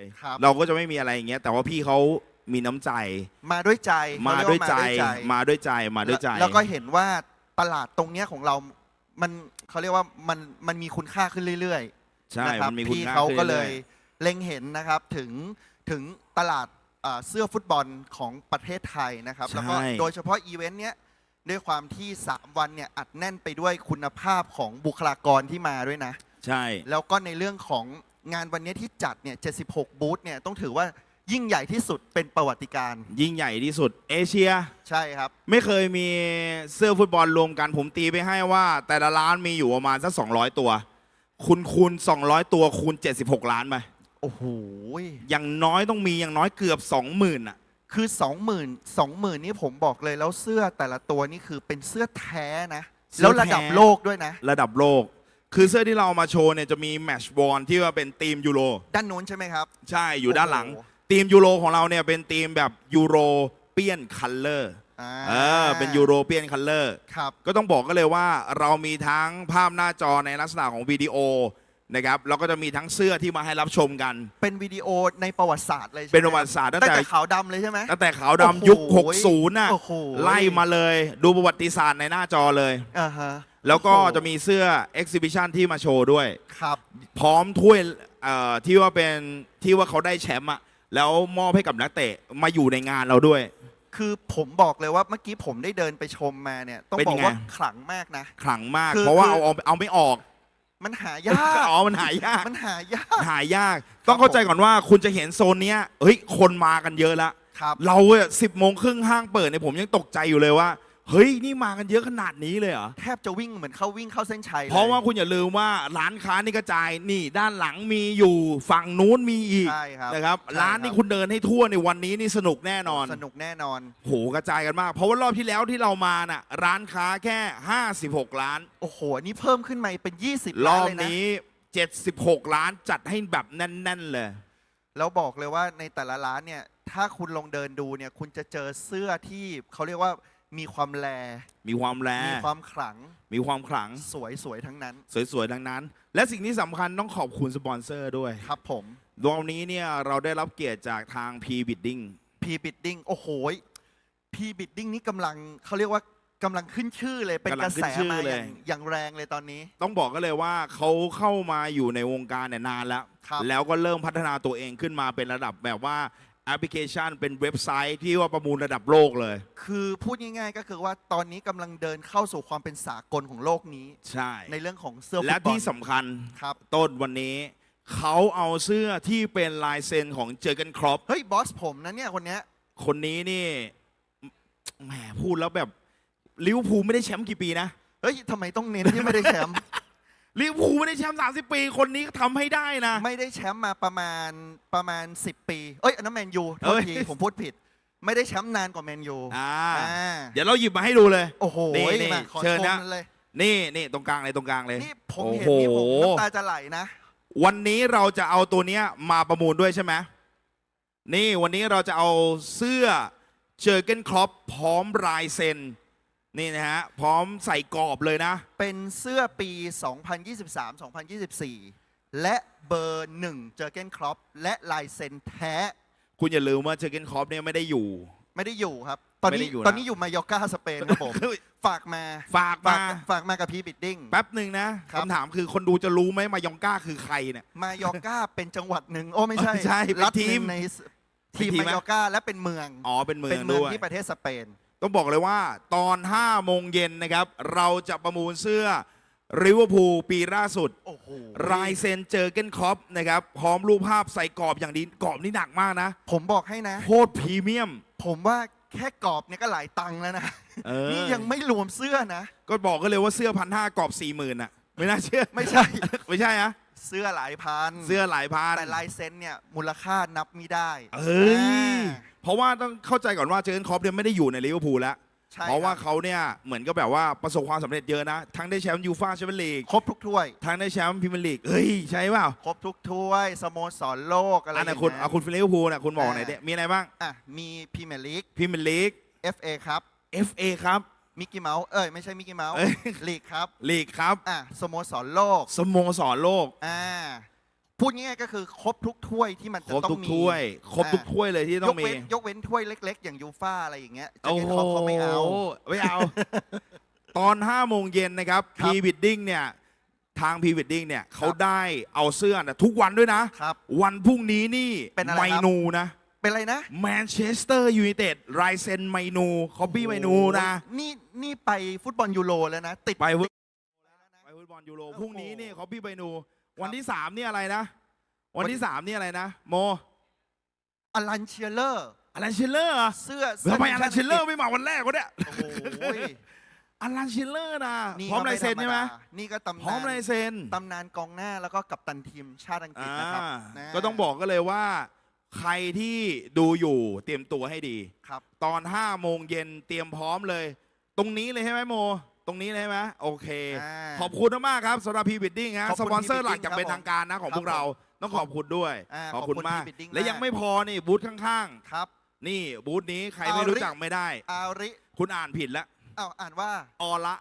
ยครับ เราก็จะไม่มีอะไรอย่างเงี้ย แต่ว่าพี่เขามีน้ำใจ มาด้วยใจมาเขด้เรีวยกใจมาด้วยใจมาด้วยใจ มาด้วยใจ แล้วแล้วก็เห็นว่าตลาดตรงเนี้ยของเรา มันเขาเรียกว่ามันมันมีคุณค่าขึ้นเรื่อยๆใช่ นะครับมันมีคุณพี่ค่าเขาขึ้นก็เลรื่ยอเล็งเห็นนะครับถึงถึงตลาดเอ่อเสื้อฟุตบอลของประเทศไทยนะครับใช่แล้วก็โดยเฉพาะอีเวนต์เนี้ยด้วยความที่ 3 วันเนี่ยอัดแน่นไปด้วยคุณภาพของบุคลากรที่มาด้วยนะ ใช่ แล้วก็ในเรื่องของ งานวันนี้ที่จัดเนี่ย 76 บูธเนี่ยต้องถือว่ายิ่งใหญ่ที่สุดเป็นประวัติการณ์ยิ่งใหญ่ที่สุดเอเชีย ใช่ครับ ไม่เคยมีเสื้อฟุตบอลรวมกันผมตีไปให้ว่า แต่ละร้านมีอยู่ประมาณสัก200 ตัวคุณคูณ200 ตัวคูณ 76 ล้านไปโอ้โหอย่างน้อยต้องมีอย่างน้อยเกือบ 20,000อะ คือ 20,000 20,000 นี่ผมบอกเลยแล้วเสื้อแต่ละตัวนี่คือเป็นเสื้อแท้นะ เสื้อแล้วระดับแท้โลกด้วยนะ ระดับโลก คือเสื้อที่เราเอามาโชว์เนี่ยจะมีแมชบอลที่ว่าเป็นทีมยูโรด้านนู้นใช่ไหมครับ ใช่อยู่ด้านหลังโอ้โห ทีมยูโรของเราเนี่ยเป็นทีมแบบยูโรเปียนคัลเลอร์อ่าเออเป็นยูโรเปียนคัลเลอร์ ครับ ก็ต้องบอกก็เลยว่าเรามีทั้งภาพหน้าจอในลักษณะของวิดีโอนะครับแล้วก็จะมีทั้งเสื้อที่มาให้รับชมกัน เป็นวิดีโอในประวัติศาสตร์เลยใช่ไหมเป็นประวัติศาสตร์ตั้งตั้งแต่แต่ขาวดำเลยใช่ไหม ตั้งแต่ขาวดำโอ้โหยุค60 น่ะ โอ้โห ไล่มาเลย ดูประวัติศาสตร์ในหน้าจอเลย อ่าฮะ แล้วก็โอ้โหจะมีเสื้อ Exhibition ที่มาโชว์ด้วย ครับ พร้อมถ้วยเอ่อที่ว่าเป็นที่ว่าเขาได้แชมป์อะแล้วมอบให้กับนักเตะมาอยู่ในงานเราด้วย คือผมบอกเลยว่าเมื่อกี้ผมได้เดินไปชมมาเนี่ย ต้องเป็นบอกไง ว่าขลังมากนะ ขลังมาก คือเพราะว่าคือ เอาเอาเอาไม่ออกมันหายาก อ๋อมันหายาก มันหายาก หายาก ต้องเข้าใจก่อนว่าคุณจะเห็นโซนเนี้ยเฮ้ยคนมากันเยอะละ ครับ เราอะสิบโมงครึ่งห้างเปิดเนี่ยผมยังตกใจอยู่เลยว่า เฮ้ย นี่มากันเยอะขนาดนี้เลยเหรอ แทบจะวิ่งเหมือนเข้าวิ่งเข้าเส้นชัยลยเพราะว่าคุณอย่าลืมว่าร้านค้านี่กระจายนี่ด้านหลังมีอยู่ฝั่งนู้นมีอีกใช่ครับนะครับ ใช่ร้านนี่คุณเดินให้ทั่วในวันนี้นี่สนุกแน่นอนสนุกแน่นอน โหกระจายกันมาก เพราะว่ารอบที่แล้วที่เรามาน่ะร้านค้าแค่ 56 ล้าน โอ้โหอันนี้เพิ่มขึ้นมาเป็น 20รล้านอบเลยนะนี้ 76 ล้านจัดให้แบบแน่น ๆ เลย แล้วบอกเลยว่าในแต่ละร้านเนี่ย ถ้าคุณลองเดินดูเนี่ย คุณจะเจอเสื้อที่เขาเรียกว่า มีความแล มีความแรมีความขลัง มีความขลัง สวยสวยๆทั้งนั้น สวยๆทั้งนั้น และสิ่งที่สำคัญต้องขอบคุณสปอนเซอร์ด้วยครับผม วันนี้เนี่ยเราได้รับเกียรติจากทาง P Bidding P bidding โอ้โห P bidding นี่กำลังเขาเรียกว่ากำลังขึ้นชื่อเลยเป็นกำกลัระงขึ้แสนชื่อมาเลอยย่างอย่างแรงเลยตอนนี้ ต้องบอกกันเลยว่าเขาเข้ามาอยู่ในวงการเนี่ยนานแล้ว ครับ แล้วก็เริ่มพัฒนาตัวเองขึ้นมาเป็นระดับแบบว่าแอปพลิเคชันเป็นเว็บไซต์ที่ว่าประมูลระดับโลกเลย คือพูดง่ายๆก็คือว่าตอนนี้กำลังเดินเข้าสู่ความเป็นสากลของโลกนี้ ใช่ ในเรื่องของเสื้อฟุและตบอล ที่สำคัญครับ ต้นวันนี้ เขาเอาเสื้อที่เป็นลายเซ็นของเจอกันครอป เฮ้ยบอสผมนะเนี่ยคนเนี้ยคนนี้นี่แหมพูดแล้วแบบลิเวอร์พูลไม่ได้แชมป์กี่ปีนะ เฮ้ยทำไมต้องเน้นที่ไม่ได้แชมป์ ลิเวอร์พูลไม่ได้แชมป์30 ปี คนนี้ทำให้ได้นะ ไม่ได้แชมป์มาประมาณประมาณ 10 ปี เอ้ยอันนั้นแมนยูโทเอ้ษยทีผมพูดผิด ไม่ได้แชมป์นานกว่าแมนยูอ่า อ่าเดี๋ยวเราหยิบมาให้ดูเลย โอ้โหนี่นี่มาขอเชิญชนะมเลย นี่นี่ตรงกลางเลยตรงกลางเลย นี่ผมโอ้เห็นโหนี่ผมน้ำตาจะไหลนะ วันนี้เราจะเอาตัวเนี้ยมาประมูลด้วยใช่ไหมนี่วันนี้เราจะเอาเสื้อเจอเกนครอปพร้อมลายเซ็น นี่นะฮะพร้อมใส่กรอบเลยนะ เป็นเสื้อปี 2023-2024 และเบอร์หนึ่งเจอเกนครอปและลายเซ็นแท้ คุณอย่าลืมว่าเจอเกนครอปเนี่ยไม่ได้อยู่ ไม่ได้อยู่ครับ ตอนไม่นี้ได้อยู่นะ ตอนนี้อยู่มายอร์กาสเปนครับผม ฝากมา ฝากฝากมาฝากมากับพีบิดดิ้ง แป๊บหนึ่งนะครับ คำถามคือคนดูจะรู้ไหมมายองก้าคือใครเนี่ย มายอร์กาเป็นจังหวัดหนึ่งโอ้ไม่ใช่ไม่ใช่เป็นรัฐหทีนึ่มงในเป็นทีมทีมไหม มายอร์กาและเป็นเมือง อ๋อเป็นเมือเป็นงเมืองด้วยที่ประเทศสเปน ต้องบอกเลยว่าตอน 5 โมงเย็นนะครับ เราจะประมูลเสื้อริเวอร์พูลปีล่าสุด โอ้โหรายเซ็นเจอเกนครอปนะครับพร้อมรูปภาพใส่กรอบอย่างดีกรอบนี่หนักมากนะผมบอกให้นะ โคตรพรีเมียม ผมว่าแค่กรอบเนี่ยก็หลายตังค์แล้วนะ เออ นี่ยังไม่รวมเสื้อนะ ก็บอกกันเลยว่าเสื้อพันห้ากรอบสี่หมื่นอะ ไม่น่าเชื่อ ไม่ใช่ ไม่ใช่อะเสื้อหลายพันเสื้อหลายพัน แต่ลายเซ็นเนี่ยมูลค่านับไม่ได้เอ้ย อ่า เพราะว่าต้องเข้าใจก่อนว่าเจอเกนครอปเนี่ยไม่ได้อยู่ในลิเวอร์พูลแล้ว ใช่เพราะว่าคบเขาเนี่ยเหมือนก็แบบว่าประสบความสำเร็จเยอะนะ ทั้งได้แชมป์ยูฟ่าแชมเปี้ยนลีก ครบทุกถ้วย ทั้งได้แชมป์พรีเมียร์ลีก เฮ้ย ใช่เปล่าครบทุกถ้วย สโมสรโลกอะไรออันย่างนั้นเงี้ยคุณเอาคุณฟิลิเวอร์พูลนะคุณบอกอ่าหน่อยดิมีอะไรบ้างอะ มีพรีเมียร์ลีก พรีเมียร์ลีก FA ครับ FA ครับ มิกกี้เมาส์ เอ้ย ไม่ใช่มิกกี้เมาส์เอ้ย ลีกครับ ลีกครับ อะ สโมสรโลก สโมสรโลก อ่า พูดง่ายๆก็คือครบทุกถ้วยที่มันคจะรบต้อทุงกมี ถ้วย ครบทุกอ่าถ้วยเลยที่ยต้อกงมีเว้นยกเว้นถ้วยเล็ก ๆ อย่างยูฟ่าอะไรอย่างเงี้ยเจอโอ้เกนโหคอปเขาไม่เอา ไม่เอา ตอน5โมงเย็นนะครับครัพีบวิดดิ้งเนี่ย ทางพีวิดดิ้งเนี่ยเขาได้เอาเสื้อนะทุกวันด้วยนะ ครับวันพรุ่งนี้นี่เป็นอะไรไมครับ นูนะเป็นอะไรนะแมนเชสเตอร์ยูไนเต็ดไรเซนไมนูคอปปี้ไมนูนะโอ้โหนี่นี่ไปฟุตบอลยูโรแล้วนะ ติด ไปฟุตติดไปฟุตบอลยูโรโอ้โห พรุ่งนี้นี่คอปปี้ไมนู วันที่สามนี่อะไรนะวันวันที่สามนี่อะไรนะ โมอลันเชียเลอร์อลันเชลเลอร์อะเสื้อทำไมอลันเชลเลอร์โไม่มาวันแรกวะเนี่ยอ้โหอลันเชลเลอร์นะนี่พร้อมก็ลายเซ็นใช่ไหมธรรดานี่ก็ตำพร้อมนานลายเซ็นตำนานกองหน้าแล้วก็กัปตันทีมชาติอังกฤษนะครับอ่านะก็ต้องบอกกันเลยว่าใครที่ดูอยู่เตรียมตัวให้ดีครับ ตอน5โมงเย็นเตรียมพร้อมเลย ตรงนี้เลยใช่ไหมโมต รงนี้เลยใช่ไหมโอเค อ่าขอบคุณมากๆครับสำหรับพีบิดดิ้งฮะขอบสคุณปอนเซอร์ P-Bidding หลักอย่างเป็นครับทางการนะของครับพวกเราต้องขอบคุณด้วย อ่าขอบคุณขอบคุณมาก P-Bidding และยังมาก ไม่พอนี่บูธข้างครับ ๆ นี่บูธนี้ใครอาไม่ริรู้จักไม่ได้ อาริคุณอ่านผิดแล้วอ้าวอ่านว่า ออละ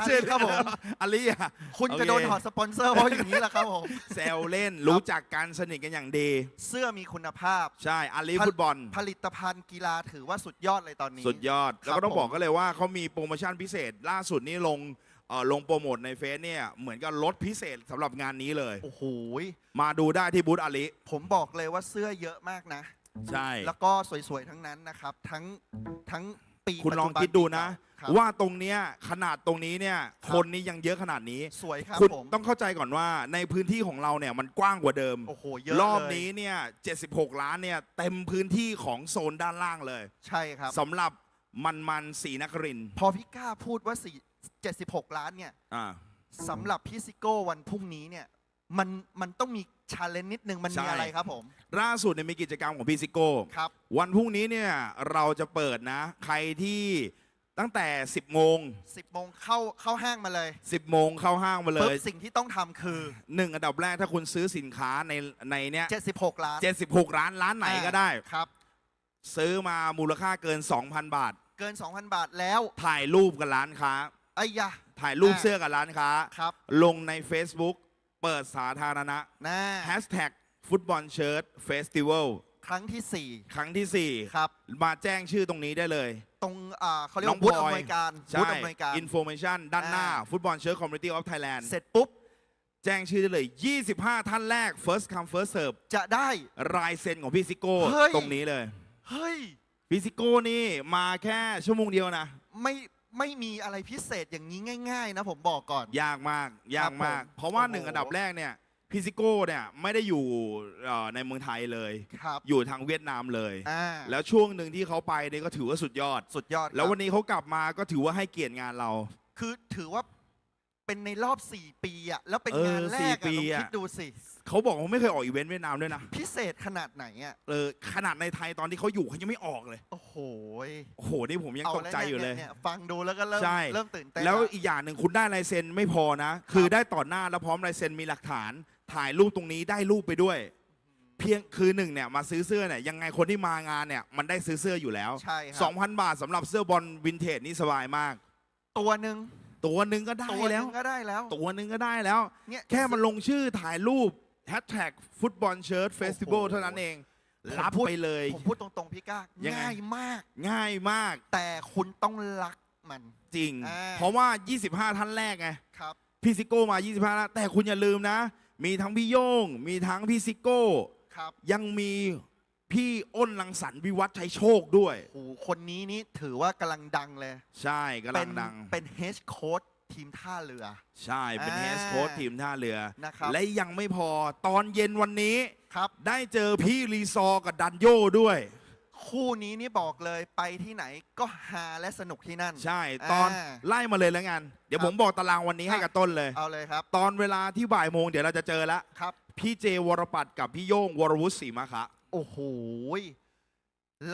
อาริครับผมอาลีอะคุณโอเคจะโดนถอดสปอนเซอร์เพราะอย่างนี้แหละครับผมแซวเล่นรู้จักกันสนิทกันอย่างดี เสื้อมีคุณภาพ ใช่อาลีผลิตฟุตบอล ผลิตภัณฑ์กีฬาถือว่าสุดยอดเลยตอนนี้ สุดยอด แล้วก็ต้องผมบอกก็เลยว่าเขามีโปรโมชั่นพิเศษ ล่าสุดนี้ลงเอ่อลงโปรโมทในเฟซเนี่ยเหมือนกับลดพิเศษสำหรับงานนี้เลย โอ้โหมาดูได้ที่บูธอาลีผมบอกเลยว่าเสื้อเยอะมากนะ ใช่ แล้วก็สวยๆทั้งนั้นนะครับ ทั้งทั้งปีคุณลองปัจจุบันคิดดูนะ ครับว่าตรงเนี้ยขนาดตรงนี้เนี่ยครับ คนนี้ยังเยอะขนาดนี้สวยครับคุณผมต้องเข้าใจก่อนว่าในพื้นที่ของเราเนี่ยมันกว้างกว่าเดิม โอ้โหเยอะรอบเลยนี้เนี่ย 76 ล้านเนี่ยเต็มพื้นที่ของโซนด้านล่างเลยใช่ครับ สำหรับมันมันๆสีนครินทร์พอพี่กล้าพูดว่าสี่76 ล้านเนี่ยอ่า สำหรับพี่ซิโก้วันพรุ่งนี้เนี่ยมันมันต้องมีชาเลนจ์นิดนึงมันใช่ มีอะไรครับผมล่าสุดเนี่ยมีกิจกรรมของพี่ซิโก้ ครับ วันพรุ่งนี้เนี่ยเราจะเปิดนะ ใครที่ ตั้งแต่ 10โมง10โมงเข้าเข้าห้างมาเลย10โมงเข้าห้างมาเลปุ๊บยสิ่งที่ต้องทำคือหนึ่งอันดับแรกถ้าคุณซื้อสินค้าในในเนี้ย76ล้าน76ร้านร้านไหนก็ได้ ครับ ซื้อมามูลค่าเกิน 2,000 บาท เกิน 2,000 บาทแล้วถ่ายรูปกับร้านค้า ไอ้ยะถ่ายรูปอ่าเสื้อกับร้านค้า ครับลงใน Facebook เปิดสาธารณะนะแฮชแท็กฟุตบอลเชิร์ตเฟสติวัล ครั้งที่ ครั้งที่ 4 ครับ4มาแจ้งชื่อตรงนี้ได้เลยตรงอ่าเขาเรียกน้องว่าบูธพลอยอำนวยการบูใช่ธอำนวยการ อินโฟเมชันด้านหน้า อ่า ฟุตบอลเชิร์ตคอมมูนิตี้ออฟไทยแลนด์เสร็จปุ๊บแจ้งชื่อได้เลย 25 ท่านแรก first come first serve จะได้ รายเซ็นของพี่ซิโก้เฮ้ย ตรงนี้เลย เฮ้ย พี่ซิโก้นี่มาแค่ชั่วโมงเดียวนะ ไม่ไม่มีอะไรพิเศษอย่างนี้ง่าย ๆ นะผมบอกก่อน ยากมาก ยากมากผมเพราะว่าโอ้โห หนึ่งอันดับแรกเนี่ย พี่ซิโก้เนี่ยไม่ได้อยู่เอ่อในเมืองไทยเลย ครับอยู่ทางเวียดนามเลย อ่าแล้วช่วงหนึ่งที่เขาไปเนี่ยก็ถือว่าสุดยอด สุดยอดครับแล้ววันนี้เขากลับมาก็ถือว่าให้เกียรติงานเรา คือถือว่าเป็นในรอบ 4 ปีอะแล้วเป็นเอองานแรสี่กอะปีลองอะ คิดดูสิ เขาบอกเขาไม่เคยออกอีเวนต์เวียดนามด้วยนะพิเศษขนาดไหนอะเออขนาดในไทยตอนที่เขาอยู่เขายังไม่ออกเลยโอ้โหยโอ้โหนี่ผมยังเอาตกใจอยู่เลย นี่ฟังดูแล้วก็เริ่มใช่ เริ่มตื่นเต้นแล้วะอีกอย่างหนึ่งคุณได้ลายเซ็นไม่พอนะ คือได้ต่อหน้าแล้วพร้อมลายเซ็นมีหลักฐาน ถ่ายรูปตรงนี้ได้รูปไปด้วย เพียงคือหนึ่งเนี่ยมาซื้อเสื้อเนี่ยยังไงคนที่มางานเนี่ยมันได้ซื้อเสื้ออยู่แล้วใช่ครับ2,000บาทสำหรับเสื้อบอลวินเทจนี่สบายมาก ตัวหนึ่งตัวหนึ่งก็ได้ตัวหแล้นึ่วงก็ได้แล้วตัวหนึ่งก็ได้แล้ว เนี่ย แค่มันลงชื่อถ่ายรูปแฮชแท็กฟุตบอลเชิร์ตเฟสติวัลโอ้โห เท่านั้นเองผมรับพูดไปเลย ผมพูดตรงๆพี่ก้ายังไง ง่ายมาก ง่ายมากแต่คุณต้องรักมัน จริง อ่า เพราะว่า 25 ท่านแรกไง ครับ พี่ซิโก้มา 25ท่านแต่คุณอย่าลืมนะ มีทั้งพี่โย่ง มีทั้งพี่ซิโก้ ครับยังมีพี่อ้นลังสรรค์วิวัฒน์ชัยโชคด้วย โอ้โหคนนี้นี่ถือว่ากำลังดังเลยใช่กำเป็ลันงดัง เป็นเฮดโค้ชทีมท่าเรือ ใช่เป็นอ่าเฮสโค้ชทีมท่าเรือ นะครับ และยังไม่พอตอนเย็นวันนี้ ครับ ได้เจอพี่รีซอร์กับดันโยด้วย คู่นี้นี่บอกเลยไปที่ไหนก็ฮาและสนุกที่นั่น ใช่ ตอนอ่าไล่มาเลยแล้วกัน เดี๋ยวครับ ผมบอกตารางวันนี้ให้อะกับต้นเลย เอาเลยครับตอนเวลาที่บ่ายโมงเดี๋ยวเราจะเจอแล้ว ครับ พี่เจวรปัตรกับพี่โย่งวรวุฒิศรีมาคะโอ้โหย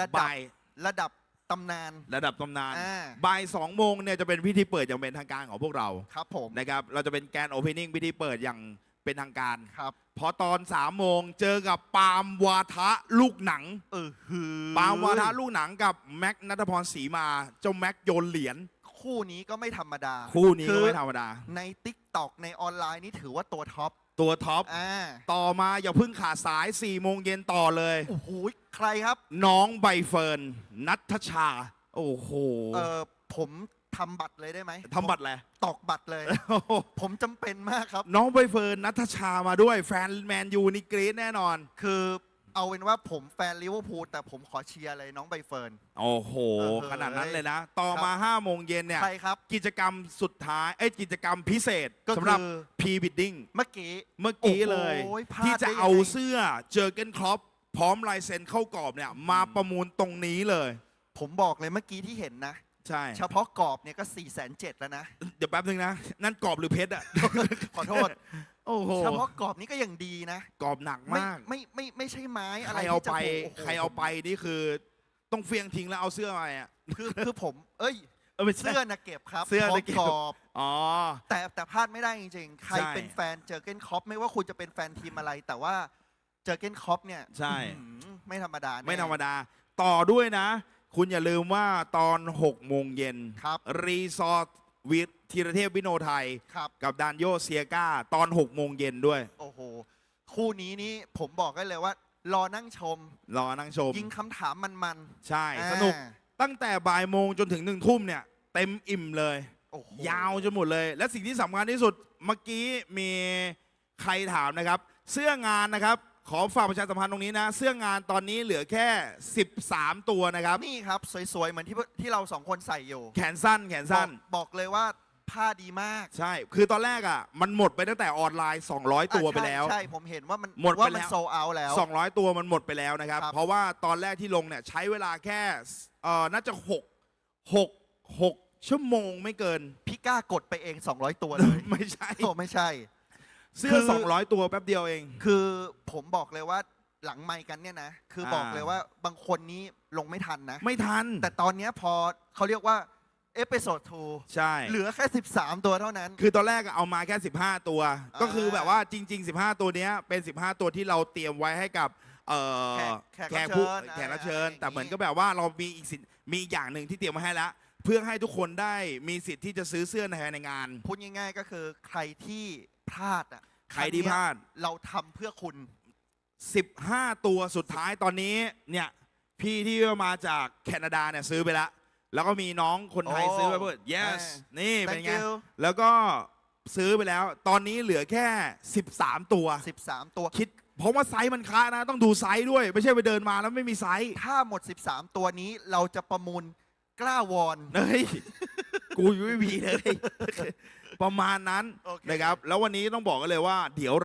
ระดับบ่ายระดับตำนาน ระดับตำนานอ่า บ่ายสองโมงเนี่ยจะเป็นพิธีเปิดอย่างเป็นทางการของพวกเรา ครับผม นะครับ เราจะเป็นแกนโอเพนนิ่งพิธีเปิดอย่าง เป็นทางการ ครับพอตอน3ามโมงเจอกับปาล์มวาทะลูกหนัง เออฮือปาล์มวาทะลูกหนังกับแม็กนัทพรศรีมา เจ้าแม็กโยนเหรียญคู่นี้ก็ไม่ธรรมดา คู่นี้คืก็อไม่ธรรมดา ใน t ิ k t o k ในออนไลน์นี่ถือว่าตัวท็อป ตัวท็อป อ่า ต่อมาอย่าเพิ่งขาดสาย4ี่โมงเย็นต่อเลย โอ้โห ใครครับ น้องใบเฟิร์นนัทชา โอ้โห เออผม ทำบัตรเลยได้ไหมทำบัตรแหละตอกบัตรเลย ผมจำเป็นมากครับ น้องใบเฟิร์นนัทชามาด้วยแฟนแมนยูนี่กรี๊ดแน่นอน คือเอาเป็นว่าผมแฟนลิเวอร์พูลแต่ผมขอเชียร์เลยน้องใบเฟิร์น โอ้โห เออ ขนาดนั้นเลยนะ ต่อมา5โมงเย็นเนี่ย ใครครับ กิจกรรมสุดท้ายเอ้ยกิจกรรมพิเศษก็สำหรับคือพีบิดดิ้งเมื่อกี้ เมื่อกี้เลย โอ้โหพลาดที่จะได้ยังไง เอาเสื้อเจอเกนครอปพร้อมลายเซ็นเข้ากรอบเนี่ย มาประมูลตรงนี้เลย ผมบอกเลยเมื่อกี้ที่เห็นนะ ใช่ เฉพาะกรอบเนี่ยก็4ี่แสนเจ็ดแล้วนะ เดี๋ยวแป๊บนึงนะ นั่นกรอบหรือเพชรอะ ขอโทษ โอ้โหเฉพาะกรอบนี้ก็ยังดีนะ กรอบหนักไม่มากไม่ไม่ไม่ใช่ไม้อะใคไรรเอาที่จะไปโอ้โหใครเอาไปนี่คือ ต้องเฟียงทิ้งแล้วเอาเสื้อมาอะคือคือผม เอ้ย เออไม่ใช่ เสื้อนะเก็บครับเสื้อน่ะพร้มเก็บกรอบ อ๋อ แต่แต่พลาดไม่ได้จริงๆ ใครใช่เป็นแฟนเจอเกนคอปไม่ว่าคุณจะเป็นแฟนทีมอะไร แต่ว่าเจอเกนคอปเนี่ยใช่ อื้อหือไม่ธรรมดาแน่ไม่ธรรมดา ต่อด้วยนะ คุณอย่าลืมว่าตอน 6 โมงเย็นครับรีสอร์ทวิทธีรเทพวิโนไทย ครับ กับดานโยเซียกาตอน 6 โมงเย็นด้วย โอ้โห คู่นี้นี่ผมบอกได้เลยว่า รอนั่งชม รอนั่งชม ยิงคำถามมันใช่ๆสนุกอ่าตั้งแต่บ่ายโมงจนถึงหนึ่งทุ่มเนี่ย เต็มอิ่มเลย โอ้โห ยาวจนหมดเลย และสิ่งที่สำคัญที่สุด เมื่อกี้มีใครถามนะครับ เสื้องานนะครับ ขอฝากประชาสัมพันธ์ตรงนี้นะ เสื้องานตอนนี้เหลือแค่ 13 ตัวนะครับ นี่ครับ สวยๆ เหมือนที่ที่เราสองคนใส่อยู่แขนสั้น แขนสั้น บอกบอกเลยว่าผ้าดีมากใช่ คือตอนแรกอะ มันหมดไปตั้งแต่ออนไลน์ 200 ตัวไปแล้ว อะใช่ใช่ผมเห็นว่ามันหมดไปว่าแล้มันวโซเอาแล้ว 200 ตัวมันหมดไปแล้วนะครับ ครับ เพราะว่าตอนแรกที่ลงเนี่ยใช้เวลาแค่เอ่อน่าจะ6 6 6ชั่วโมงไม่เกิน พี่กล้ากดไปเอง 200 ตัวเลย ไม่ใช่ โอ้ไม่ใช่ เสื้คืออ200 ตัวแป๊บเดียวเอง คือผมบอกเลยว่าหลังไมค์กันเนี่ยนะ คือบอกอ่า เลยว่าบางคนนี้ลงไม่ทันนะ ไม่ทันแต่ตอนเนี้ยพอเขาเรียกว่าเอพิโซดใช่ 2เหลือแค่ 13 ตัวเท่านั้น คือตอนแรกอะเอามาแค่ 15 ตัว อ่าก็คือแบบว่าจริง ๆ 15 ตัวเนี้ยเป็น 15 ตัวที่เราเตรียมไว้ให้กับเอ่อแขกแขกรับผู้เชิญแขกรับเชิญ อะไรอย่างงี้ แต่เหมือนก็แบบว่าเรามีอีกสินมีอีกอย่างหนึ่งที่เตรียมมาให้แล้ว เพื่อให้ทุกคนได้มีสิทธิ์ที่จะซื้อเสื้อในในงาน พูดง่ายๆก็คือใครที่ พลาดอะใครที่พลาด เราทำเพื่อคุณ 15 ตัวสุดท้ายตอนนี้เนี่ยพี่ที่มาจากแคนาดาเนี่ยซื้อไปแล้วแล้วก็มีน้องคนไทยโอ้ซื้อไปเพื่อ yes อ่านี่เป็น thank ไง you แล้วก็ซื้อไปแล้ว ตอนนี้เหลือแค่ 13 ตัว 13 ตัวคิดเพราะว่าไซส์มันค้านะ ต้องดูไซส์ด้วย ไม่ใช่ไปเดินมาแล้วไม่มีไซส์ถ้าหมด 13 ตัวนี้เราจะประมูลกล้าวอนเฮ้ย กูยังไม่มีเลย ประมาณนั้นโอเคนะครับ แล้ววันนี้ต้องบอกกันเลยว่าเดี๋ยว